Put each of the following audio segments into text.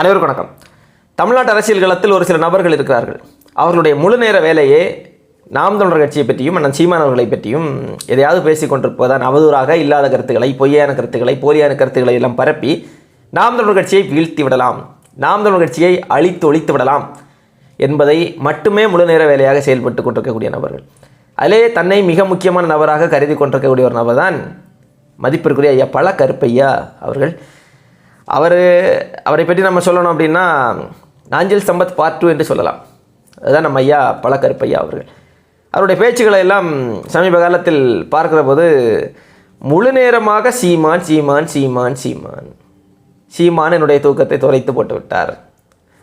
அனைவருக்கும் வணக்கம். தமிழ்நாட்டு அரசியல் களத்தில் ஒரு சில நபர்கள் இருக்கிறார்கள். அவர்களுடைய முழு நேர வேலையே நாம் தமிழர் கட்சியை பற்றியும் அண்ணன் சீமான் அவர்களை பற்றியும் எதையாவது பேசிக் கொண்டிருப்பதுதான் அவதூறாக இல்லாத கருத்துக்களை பொய்யான கருத்துக்களை போலியான கருத்துக்களை எல்லாம் பரப்பி நாம் தமிழர் கட்சியை வீழ்த்தி விடலாம். நாம் தமிழர் கட்சியை அழித்து ஒழித்து விடலாம் என்பதை மட்டுமே முழு நேர வேலையாக செயல்பட்டு கொண்டிருக்கக்கூடிய நபர்கள். அதிலே தன்னை மிக முக்கியமான நபராக கருதி கொண்டிருக்கக்கூடிய ஒரு நபர் தான் மதிப்பிற்குரிய ஐயா பல கருப்பையா அவர்கள். அவர் அவரை பற்றி நம்ம சொல்லணும் அப்படின்னா நாஞ்சில் சம்பத் பார்ட் டூ என்று சொல்லலாம். அதுதான் நம்ம ஐயா பல கருப்பையா அவர்கள். அவருடைய பேச்சுக்களை எல்லாம் சமீப காலத்தில் பார்க்குற போது முழு நேரமாக சீமான் சீமான் சீமான் சீமான். சீமான் என்னுடைய தூக்கத்தை தொலைத்து போட்டு விட்டார்.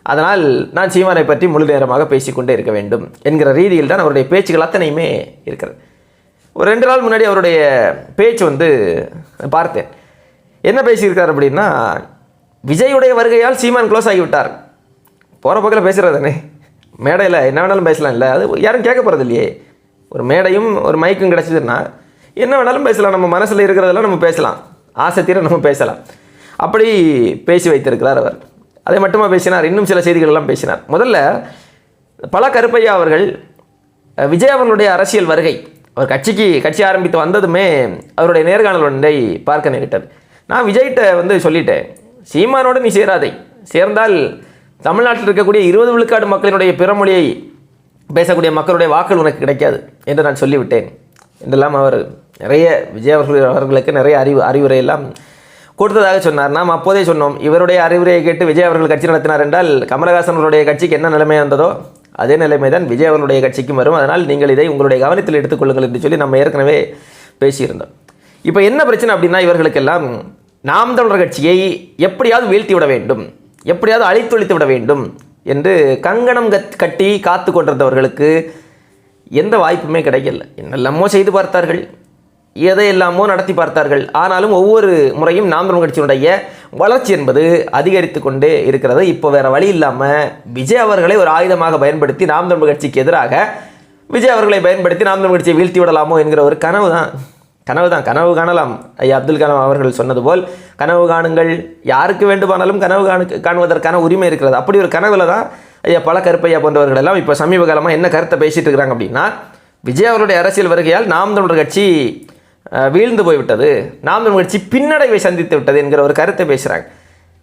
அதனால் நான் சீமானை பற்றி முழு நேரமாக பேசிக்கொண்டே இருக்க வேண்டும் என்கிற ரீதியில் தான் அவருடைய பேச்சுகள் அத்தனையுமே இருக்கிறது. ஒரு ரெண்டு நாள் முன்னாடி அவருடைய பேச்சு வந்து பார்த்தேன். என்ன பேசியிருக்கார் அப்படின்னா விஜயுடைய வருகையால் சீமான் க்ளோஸ் ஆகிவிட்டார். போகிற பக்கத்தில் பேசுகிறது தானே? மேடையில் என்ன வேணாலும் பேசலாம் இல்லை அது யாரும் கேட்க போகிறது இல்லையே. ஒரு மேடையும் ஒரு மைக்கும் கிடச்சிதுன்னா என்ன வேணாலும் பேசலாம். நம்ம மனசில் இருக்கிறதெல்லாம் நம்ம பேசலாம். ஆசை தீர நம்ம பேசலாம். அப்படி பேசி வைத்திருக்கிறார் அவர். அதை மட்டுமா பேசினார்? இன்னும் சில செய்திகளெல்லாம் பேசினார். முதல்ல பல கருப்பையா அவர்கள் விஜய் அவர்களுடைய அரசியல் வருகை. அவர் கட்சிக்கு கட்சி ஆரம்பித்து வந்ததுமே அவருடைய நேர்காணல் ஒன்றை பார்க்க நேரிட்டது. நான் விஜய்கிட்ட வந்து சொல்லிட்டேன். சீமானோடு நீ சேராதே. சேர்ந்தால் தமிழ்நாட்டில் இருக்கக்கூடிய இருபது விழுக்காடு மக்களினுடைய பிறமொழியை பேசக்கூடிய மக்களுடைய வாக்கள் உனக்கு கிடைக்காது என்று நான் சொல்லிவிட்டேன். என்றெல்லாம் அவர் நிறைய விஜய் அவர்கள் அவர்களுக்கு நிறைய அறிவு அறிவுரை எல்லாம் கொடுத்ததாக சொன்னார். நாம் அப்போதே சொன்னோம் இவருடைய அறிவுரையை கேட்டு விஜய் அவர்கள் கட்சி நடத்தினார் என்றால் கமலஹாசன் அவருடைய கட்சிக்கு என்ன நிலைமை வந்ததோ அதே நிலைமை தான் விஜய் அவர்களுடைய கட்சிக்கும் வரும். அதனால் நீங்கள் இதை உங்களுடைய கவனத்தில் எடுத்துக்கொள்ளுங்கள் என்று சொல்லி நம்ம ஏற்கனவே பேசியிருந்தோம். இப்போ என்ன பிரச்சனை அப்படின்னா இவர்களுக்கெல்லாம் நாம் தமிழர் கட்சியை எப்படியாவது வீழ்த்தி விட வேண்டும் எப்படியாவது அழித்தொழித்து விட வேண்டும் என்று கங்கணம் கத் கட்டி காத்து கொண்டிருந்தவர்களுக்கு எந்த வாய்ப்புமே கிடைக்கல. என்னெல்லாமோ செய்து பார்த்தார்கள் எதையெல்லாமோ நடத்தி பார்த்தார்கள். ஆனாலும் ஒவ்வொரு முறையும் நாம் தமிழ் கட்சியினுடைய வளர்ச்சி என்பது அதிகரித்து கொண்டே இருக்கிறது. இப்போ வேறு வழி இல்லாமல் விஜய் அவர்களை ஒரு ஆயுதமாக பயன்படுத்தி நாம் தமிழ் கட்சிக்கு எதிராக விஜய் அவர்களை பயன்படுத்தி நாம் தமிழ் கட்சியை வீழ்த்தி விடலாமோ என்கிற ஒரு கனவு தான் கனவு தான். கனவு காணலாம். ஐயா அப்துல் கலாம் அவர்கள் சொன்னது போல் கனவு காணுங்கள். யாருக்கு வேண்டுமானாலும் கனவு காணு காணுவதற்கான உரிமை இருக்கிறது. அப்படி ஒரு கனவுல தான் ஐயா பல கருப்பையா போன்றவர்கள் எல்லாம் இப்போ சமீப காலமாக என்ன கருத்தை பேசிட்டு இருக்கிறாங்க அப்படின்னா விஜய் அவருடைய அரசியல் வருகையால் நாம் தமிழர் கட்சி வீழ்ந்து போய்விட்டது. நாம் தமிழர் கட்சி பின்னடைவை சந்தித்து விட்டது என்கிற ஒரு கருத்தை பேசுகிறாங்க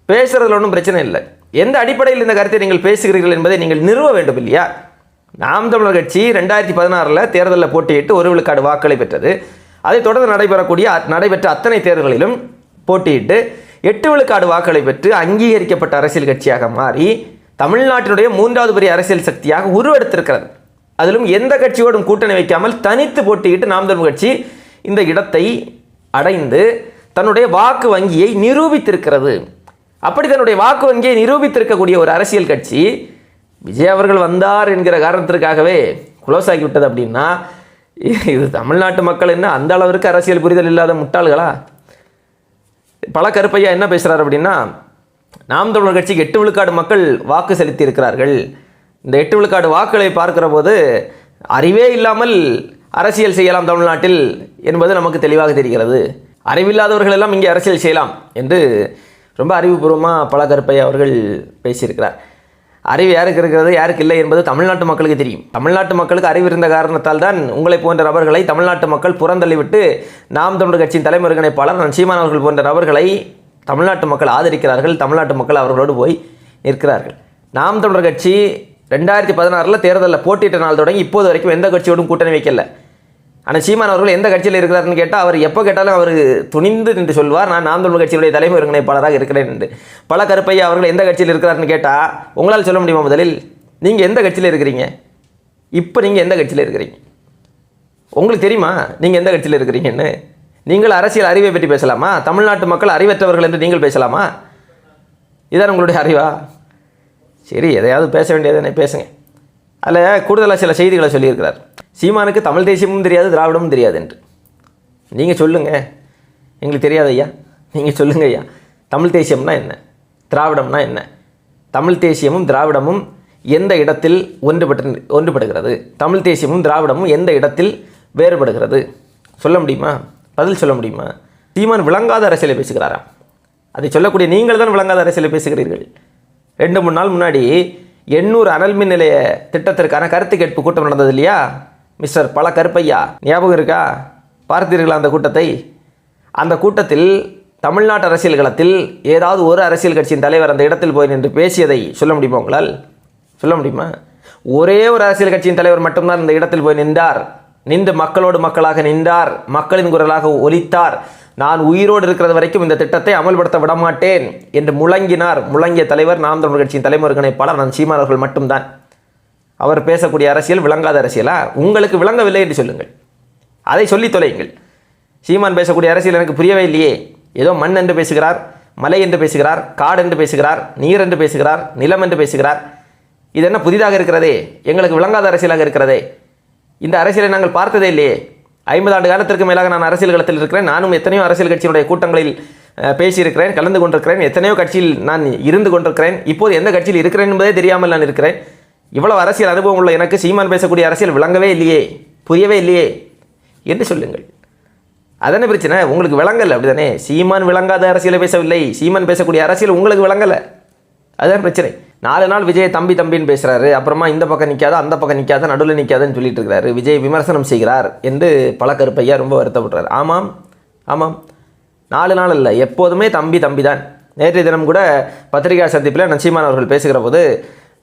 பேசுறதுல ஒன்றும் பிரச்சனை இல்லை. எந்த அடிப்படையில் இந்த கருத்தை நீங்கள் பேசுகிறீர்கள் என்பதை நீங்கள் நிறுவ வேண்டும் இல்லையா? நாம் தமிழர் கட்சி ரெண்டாயிரத்தி பதினாறில் தேர்தலில் போட்டியிட்டு ஒரு விழுக்காடு வாக்களை பெற்றது. அதைத் தொடர்ந்து நடைபெறக்கூடிய நடைபெற்ற அத்தனை தேர்தல்களிலும் போட்டியிட்டு எட்டு விழுக்காடு வாக்களை பெற்று அங்கீகரிக்கப்பட்ட அரசியல் கட்சியாக மாறி தமிழ்நாட்டினுடைய மூன்றாவது பெரிய அரசியல் சக்தியாக உருவெடுத்திருக்கிறது. அதிலும் எந்த கட்சியோடும் கூட்டணி வைக்காமல் தனித்து போட்டியிட்டு நாம் தமிழ் கட்சி இந்த இடத்தை அடைந்து தன்னுடைய வாக்கு வங்கியை நிரூபித்திருக்கிறது. அப்படி தன்னுடைய வாக்கு வங்கியை நிரூபித்திருக்கக்கூடிய ஒரு அரசியல் கட்சி விஜய் அவர்கள் வந்தார் என்கிற காரணத்திற்காகவே குளோஸ் ஆகிவிட்டது அப்படின்னா இது தமிழ்நாட்டு மக்கள் என்ன அந்த அளவிற்கு அரசியல் புரிதல் இல்லாத முட்டாள்களா? பல கருப்பையா என்ன பேசுகிறார் அப்படின்னா நாம் தமிழர் கட்சிக்கு எட்டு விழுக்காடு மக்கள் வாக்கு செலுத்தி இருக்கிறார்கள் இந்த எட்டு விழுக்காடு வாக்குகளை பார்க்கிற போது அறிவே இல்லாமல் அரசியல் செய்யலாம் தமிழ்நாட்டில் என்பது நமக்கு தெளிவாக தெரிகிறது. அறிவில்லாதவர்கள் எல்லாம் இங்கே அரசியல் செய்யலாம் என்று ரொம்ப அறிவுபூர்வமாக பல கருப்பையா அவர்கள் பேசியிருக்கிறார். அறிவு யாருக்கு இருக்கிறது யாருக்கு இல்லை என்பது தமிழ்நாட்டு மக்களுக்கு தெரியும். தமிழ்நாட்டு மக்களுக்கு அறிவு இருந்த காரணத்தால் தான் உங்களை போன்ற நபர்களை தமிழ்நாட்டு மக்கள் புறந்தள்ளிவிட்டு நாம் தமிழர் கட்சியின் தலைமை ஒருங்கிணைப்பாளர் நான் சீமான் அவர்கள் போன்ற நபர்களை தமிழ்நாட்டு மக்கள் ஆதரிக்கிறார்கள் தமிழ்நாட்டு மக்கள் அவர்களோடு போய் நிற்கிறார்கள். நாம் தமிழர் கட்சி ரெண்டாயிரத்தி பதினாறில் தேர்தலில் போட்டியிட்ட நாள் தொடங்கி இப்போது வரைக்கும் எந்த கட்சியோடும் கூட்டணி வைக்கல. ஆனால் சீமான் அவர்கள் எந்த கட்சியில் இருக்கிறாருன்னு கேட்டால் அவர் எப்போ கேட்டாலும் அவர் துணிந்து நின்று சொல்வார். நான் நாம் தமிழ் கட்சியுடைய தலைமை ஒருங்கிணைப்பாளராக இருக்கிறேன் என்று. பல கருப்பையா அவர்கள் எந்த கட்சியில் இருக்கிறாருன்னு கேட்டால் உங்களால் சொல்ல முடியுமா முதலில்? நீங்கள் எந்த கட்சியில் இருக்கிறீங்க? இப்போ நீங்கள் எந்த கட்சியில் இருக்கிறீங்க? உங்களுக்கு தெரியுமா? நீங்கள் எந்த கட்சியில் இருக்கிறீங்கன்னு? நீங்கள் அரசியல் அறிவை பற்றி பேசலாமா? தமிழ்நாட்டு மக்கள் அறிவற்றவர்கள் என்று நீங்கள் பேசலாமா? இதான் உங்களுடைய அறிவா? சரி எதையாவது பேச வேண்டியதுனே பேசுங்க. அதில் கூடுதலாக சில செய்திகளை சொல்லியிருக்கிறார். சீமானுக்கு தமிழ் தேசியமும் தெரியாது திராவிடமும் தெரியாது என்று. நீங்கள் சொல்லுங்கள் எங்களுக்கு தெரியாது ஐயா. நீங்கள் சொல்லுங்கள் ஐயா. தமிழ் தேசியம்னா என்ன? திராவிடம்னா என்ன? தமிழ் தேசியமும் திராவிடமும் எந்த இடத்தில் ஒன்றுபட்டு ஒன்றுபடுகிறது? தமிழ் தேசியமும் திராவிடமும் எந்த இடத்தில் வேறுபடுகிறது? சொல்ல முடியுமா? பதில் சொல்ல முடியுமா? சீமான் விளங்காத அரசியலை பேசுகிறாரா அதை சொல்லக்கூடிய நீங்கள் தான் விளங்காத அரசியலை பேசுகிறீர்கள். ரெண்டு மூணு நாள் முன்னாடி எண்ணூர் அனல் மின் நிலைய திட்டத்திற்கான கருத்து கேட்பு கூட்டம் நடந்தது இல்லையா? மிஸ்டர் பல கருப்பையா ஞாபகம் இருக்கா? பார்த்தீர்களா அந்த கூட்டத்தை? அந்த கூட்டத்தில் தமிழ்நாட்டு அரசியல் களத்தில் ஏதாவது ஒரு அரசியல் கட்சியின் தலைவர் அந்த இடத்தில் போய் நின்று பேசியதை சொல்ல முடியுமா உங்களால்? சொல்ல முடியுமா? ஒரே ஒரு அரசியல் கட்சியின் தலைவர் மட்டும்தான் இந்த இடத்தில் போய் நின்றார். நின்று மக்களோடு மக்களாக நின்றார். மக்களின் குரலாக ஒலித்தார். நான் உயிரோடு இருக்கிறது வரைக்கும் இந்த திட்டத்தை அமல்படுத்த விடமாட்டேன் என்று முழங்கினார். முழங்கிய தலைவர் நாம் தமிழ் கட்சியின் தலைமுறை பலர் நான் சீமானவர்கள் மட்டும்தான். அவர் பேசக்கூடிய அரசியல் விளங்காத அரசியலா? உங்களுக்கு விளங்கவில்லை என்று சொல்லுங்கள். அதை சொல்லி தொலையுங்கள். சீமான் பேசக்கூடிய அரசியல் எனக்கு புரியவே இல்லையே. ஏதோ மண் என்று பேசுகிறார் மலை என்று பேசுகிறார் காடு என்று பேசுகிறார் நீர் என்று பேசுகிறார் நிலம் என்று பேசுகிறார். இது என்ன புதிதாக இருக்கிறதே? எங்களுக்கு விளங்காத அரசியலாக இருக்கிறதே. இந்த அரசியலை நாங்கள் பார்த்ததே இல்லையே. ஐம்பது ஆண்டு காலத்திற்கு மேலாக நான் அரசியல் களத்தில் இருக்கிறேன். நானும் எத்தனையோ அரசியல் கட்சியினுடைய கூட்டங்களில் பேசியிருக்கிறேன் கலந்து கொண்டிருக்கிறேன். எத்தனையோ கட்சியில் நான் இருந்து கொண்டிருக்கிறேன். இப்போது எந்த கட்சியில் இருக்கிறேன் என்பதே தெரியாமல் நான் இருக்கிறேன். இவ்வளவு அரசியல் அனுபவம் உள்ள எனக்கு சீமான் பேசக்கூடிய அரசியல் விளங்கவே இல்லையே? புரியவே இல்லையே? என்று சொல்லுங்கள். அதானே பிரச்சனை? உங்களுக்கு விளங்கல அப்படிதானே சீமான் விளங்காத அரசியலை பேசவில்லை. சீமான் பேசக்கூடிய அரசியல் உங்களுக்கு விளங்கலை. அதுதான் பிரச்சனை. நாலு நாள் விஜய் தம்பி தம்பின்னு பேசுகிறாரு அப்புறமா இந்த பக்கம் நிற்காத அந்த பக்கம் நிற்காத நடுவில் நிற்காதன்னு சொல்லிட்டு இருக்கிறாரு. விஜய் விமர்சனம் செய்கிறார் என்று பல ரொம்ப வருத்தப்படுறாரு ஆமாம் ஆமாம். நாலு நாள் இல்லை எப்போதுமே தம்பி தம்பி தான் நேற்றைய தினம் கூட பத்திரிகா சந்திப்பில் நச்சீமான் அவர்கள் பேசுகிற போது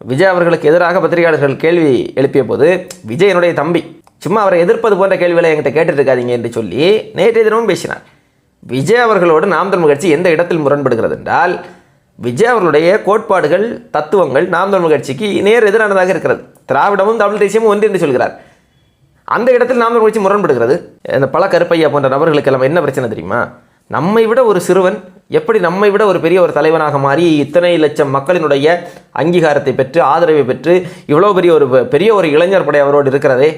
விஜய் அவர்களுக்கு எதிராக பத்திரிகையாளர்கள் கேள்வி எழுப்பிய போது விஜய் என்னுடைய தம்பி சும்மா அவரை எதிர்ப்பது போன்ற கேள்விகளை என்கிட்ட கேட்டுருக்காதீங்க என்று சொல்லி நேற்றைய தினமும் பேசினார். விஜய் அவர்களோடு நாம் தமிழ் கட்சி எந்த இடத்தில் முரண்படுகிறது என்றால் விஜய் அவர்களுடைய கோட்பாடுகள் தத்துவங்கள் நாம் தமிழ் கட்சிக்கு நேர் எதிரானதாக இருக்கிறது. திராவிடமும் தமிழ் தேசியமும் ஒன்று என்று சொல்கிறார். அந்த இடத்தில் நாம் தமிழ் கட்சி முரண்படுகிறது. இந்த பல கருப்பையா போன்ற நபர்களுக்கு எல்லாம் என்ன பிரச்சனை தெரியுமா? நம்மை விட ஒரு சிறுவன் எப்படி நம்மை விட ஒரு பெரிய ஒரு தலைவனாக மாறி இத்தனை லட்சம் மக்களினுடைய அங்கீகாரத்தை பெற்று ஆதரவை பெற்று இவ்வளோ பெரிய ஒரு பெரிய ஒரு இளைஞர் படை அவரோடு இருக்கிறதே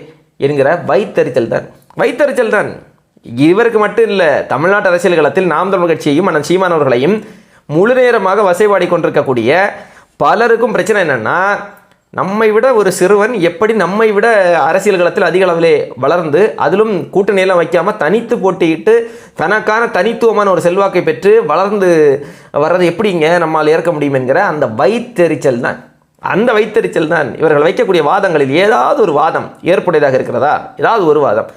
என்கிற வைத்தறிச்சல் தான். வைத்தறிச்சல் தான். இவருக்கு மட்டும் இல்லை தமிழ்நாட்டு அரசியல் களத்தில் நாம் தமிழ் கட்சியையும் அண்ணன் சீமானவர்களையும் முழு நேரமாக வசைபாடி கொண்டிருக்கக்கூடிய பலருக்கும் பிரச்சனை என்னென்னா நம்மை விட ஒரு சிறுவன் எப்படி நம்மை விட அரசியல் களத்தில் அதிக அளவிலே வளர்ந்து அதிலும் கூட்டணியெல்லாம் வைக்காமல் தனித்து போட்டியிட்டு தனக்கான தனித்துவமான ஒரு செல்வாக்கை பெற்று வளர்ந்து வர்றது எப்படிங்க நம்மால் ஏற்க முடியும் என்கிற அந்த வைத்தெரிச்சல் தான். அந்த வைத்தெரிச்சல் தான் இவர்கள் வைக்கக்கூடிய வாதங்களில் ஏதாவது ஒரு வாதம் ஏற்புடையதாக இருக்கிறதா? ஏதாவது ஒரு வாதம்.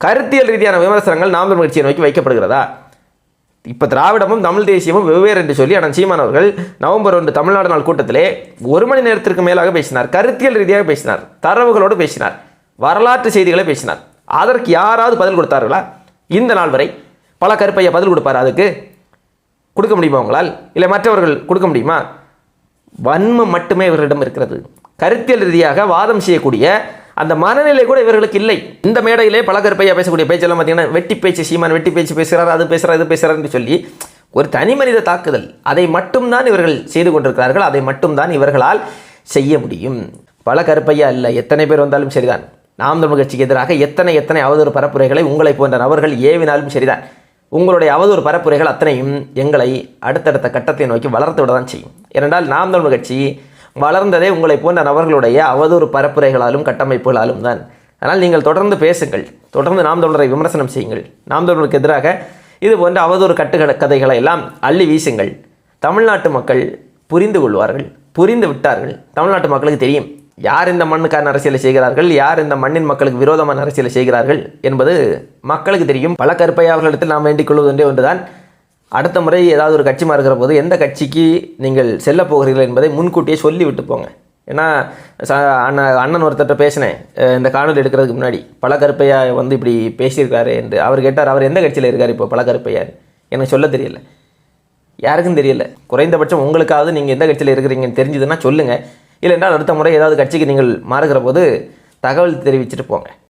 கருத்தியல் ரீதியான விமர்சனங்கள் நாம் தமிழ் கட்சியை நோக்கி வைக்கப்படுகிறதா? இப்போ திராவிடமும் தமிழ் தேசியமும் வெவ்வேறு என்று சொல்லி அண்ணன் சீமான் அவர்கள் நவம்பர் ஒன்று தமிழ்நாடு நாள் கூட்டத்திலே ஒரு மணி நேரத்திற்கு மேலாக பேசினார். கருத்தியல் ரீதியாக பேசினார். தரவுகளோடு பேசினார். வரலாற்று செய்திகளை பேசினார். அதற்கு யாராவது பதில் கொடுத்தார்களா? இந்த நாள் வரை பல கருப்பையா பதில் கொடுப்பார் அதுக்கு? கொடுக்க முடியுமா உங்களால்? இல்லை மற்றவர்கள் கொடுக்க முடியுமா? வன்மம் மட்டுமே இவர்களிடம் இருக்கிறது. கருத்தியல் ரீதியாக வாதம் செய்யக்கூடிய அந்த மனநிலை கூட இவர்களுக்கு இல்லை. இந்த மேடையிலே பல பேசக்கூடிய பேச்செல்லாம் பார்த்தீங்கன்னா வெட்டி பேச்சு சீமான் வெட்டி பேச்சு பேசுகிறார் அது பேசுகிறார் இது பேசுகிறார்னு சொல்லி ஒரு தனி மனித தாக்குதல். அதை மட்டும்தான் இவர்கள் செய்து கொண்டிருக்கிறார்கள் அதை மட்டும்தான் இவர்களால் செய்ய முடியும். பல கருப்பையா இல்லை. எத்தனை பேர் வந்தாலும் சரிதான். நாம் தமிழ் கட்சிக்கு எதிராக எத்தனை எத்தனை அவதூறு பரப்புரைகளை உங்களை போன்ற நபர்கள் ஏவினாலும் சரிதான். உங்களுடைய அவதூறு பரப்புரைகள் அத்தனையும் எங்களை அடுத்தடுத்த கட்டத்தை நோக்கி வளர்த்து விட தான் செய்யும். ஏனென்றால் நாம் தமிழ் கட்சி வளர்ந்ததே உங்களை போன்ற நபர்களுடைய அவதூறு பரப்புரைகளாலும் கட்டமைப்புகளாலும் தான். அதனால் நீங்கள் தொடர்ந்து பேசுங்கள். தொடர்ந்து நாம் தொடரை விமர்சனம் செய்யுங்கள். நாம் தமிழருக்கு எதிராக இது போன்ற அவதூறு கட்டுக்கட கதைகளை எல்லாம் அள்ளி வீசுங்கள். தமிழ்நாட்டு மக்கள் புரிந்து கொள்வார்கள். புரிந்து விட்டார்கள். தமிழ்நாட்டு மக்களுக்கு தெரியும். யார் இந்த மண்ணுக்கான அரசியலை செய்கிறார்கள்? யார் இந்த மண்ணின் மக்களுக்கு விரோதமான அரசியலை செய்கிறார்கள்? என்பது மக்களுக்கு தெரியும். பல கருப்பையா அவர்களிடத்தில் நாம் வேண்டிக் கொள்வதென்றே ஒன்றுதான். அடுத்த முறை ஏதாவது ஒரு கட்சி மாறுகிற போது எந்த கட்சிக்கு நீங்கள் செல்ல போகிறீர்கள் என்பதை முன்கூட்டியே சொல்லி விட்டு போங்க. ஏன்னா அண்ணன் அண்ணன் ஒருத்தர்கிட்ட பேசினேன். இந்த காணொலி எடுக்கிறதுக்கு முன்னாடி. பல கருப்பையா வந்து இப்படி பேசியிருக்காரு என்று. அவர் கேட்டார் அவர் எந்த கட்சியில் இருக்கார் இப்போ பல கருப்பையார் எனக்கு சொல்ல தெரியல. யாருக்கும் தெரியல. குறைந்தபட்சம் உங்களுக்காவது நீங்கள் எந்த கட்சியில் இருக்கிறீங்கன்னு தெரிஞ்சதுன்னா சொல்லுங்கள் இல்லைன்றால் அடுத்த முறை ஏதாவது கட்சிக்கு நீங்கள் மாறுகிற போது தகவல் தெரிவிச்சுட்டு போங்க.